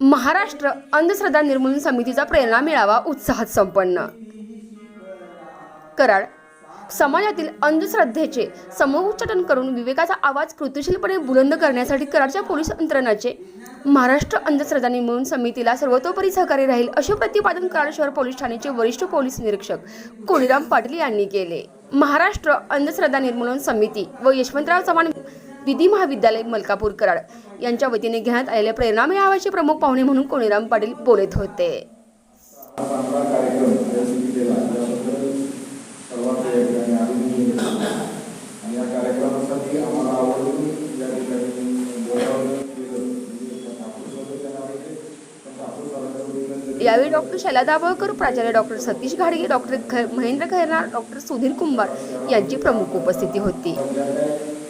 महाराष्ट्र अंधश्रद्धा निर्मूलन समितीचा प्रेरणा मिळावा उत्साहात संपन्न. कराड समाजातील अंधश्रद्धेचे समूच्चाटन करून विवेकाचा आवाज कृतिशीलपणे बुलंद करण्यासाठी कराडच्या पोलीस यंत्रणाचे महाराष्ट्र अंधश्रद्धा निर्मूलन समितीला सर्वतोपरी सहकार्य राहील असे प्रतिपादन कराड शहर पोलीस ठाण्याचे वरिष्ठ पोलीस निरीक्षक कोणीराम पाटील यांनी केले. महाराष्ट्र अंधश्रद्धा निर्मूलन समिती व यशवंतराव चव्हाण विधी महाविद्यालय मलकापूर कराड यांच्या वतीने घेण्यात आलेल्या प्रेरणा मेळाव्याचे प्रमुख पाहुणे म्हणून कोणीराम पाटील बोलत होते. यावेळी डॉक्टर शैला दाभोळकर प्राचार्य डॉक्टर सतीश घाडगे डॉक्टर महेंद्र खैरनार डॉक्टर सुधीर कुंभार यांची प्रमुख उपस्थिती होती.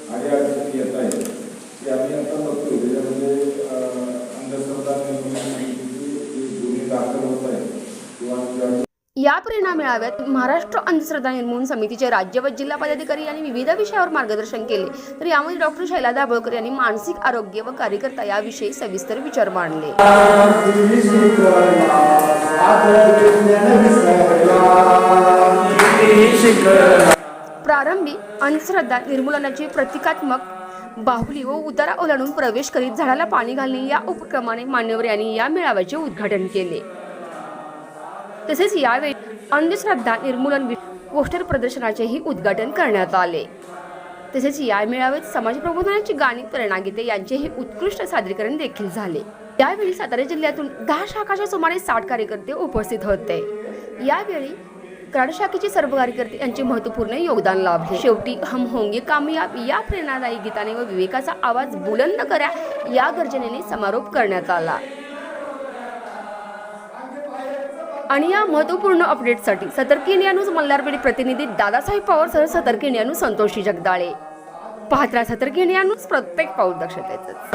अडीअडचणी येत आहेत की आम्ही आता बघतो त्याच्यामध्ये अंधश्रद्धा गुन्हे दाखल होत आहेत किंवा या प्रेरणा मेळाव्यात महाराष्ट्र अंधश्रद्धा निर्मूलन समितीचे राज्य व जिल्हा पदाधिकारी यांनी विविध विषयावर मार्गदर्शन केले तर यामध्ये डॉक्टर शैला दाभोळकर यांनी मानसिक आरोग्य व कार्यकर्ता याविषयी सविस्तर विचार मांडले प्रारंभी अंधश्रद्धा निर्मूलनाची प्रतिकात्मक बाहुली व उतारा ओलांडून प्रवेश करीत झाडाला पाणी घालणे या उपक्रमाने मान्यवर यांनी या मेळाव्याचे उद्घाटन केले. तसेच यावेळी अंधश्रद्धा निर्मूलन पोस्टर प्रदर्शनाचेही उद्घाटन करण्यात आले. तसेच या मेळाव्यात समाज प्रबोधनाची गाणी प्रेरणागीते यांचेही उत्कृष्ट सादरीकरण देखील झाले. यावेळी सातारा जिल्ह्यातून दहा शाखाच्या सुमारे साठ कार्यकर्ते उपस्थित होते. यावेळी कराड शाखेचे सर्व कार्यकर्ते यांचे महत्त्वपूर्ण योगदान लाभले. शेवटी हम होंगे कामयाब. या प्रेरणादायी गीताने व विवेकाचा आवाज बुलंद करा. या गर्जनेने समारोप करण्यात आला. आणि या महत्त्वपूर्ण अपडेटसाठी सतर्क इंडिया न्यूज मल्हारपेठ प्रतिनिधी दादासाहेब पवार सह सतर्क इंडिया न्यूज संतोषी जगदाळे. पाहत राहा सतर्क इंडिया न्यूज प्रत्येक पाऊल दक्षतेच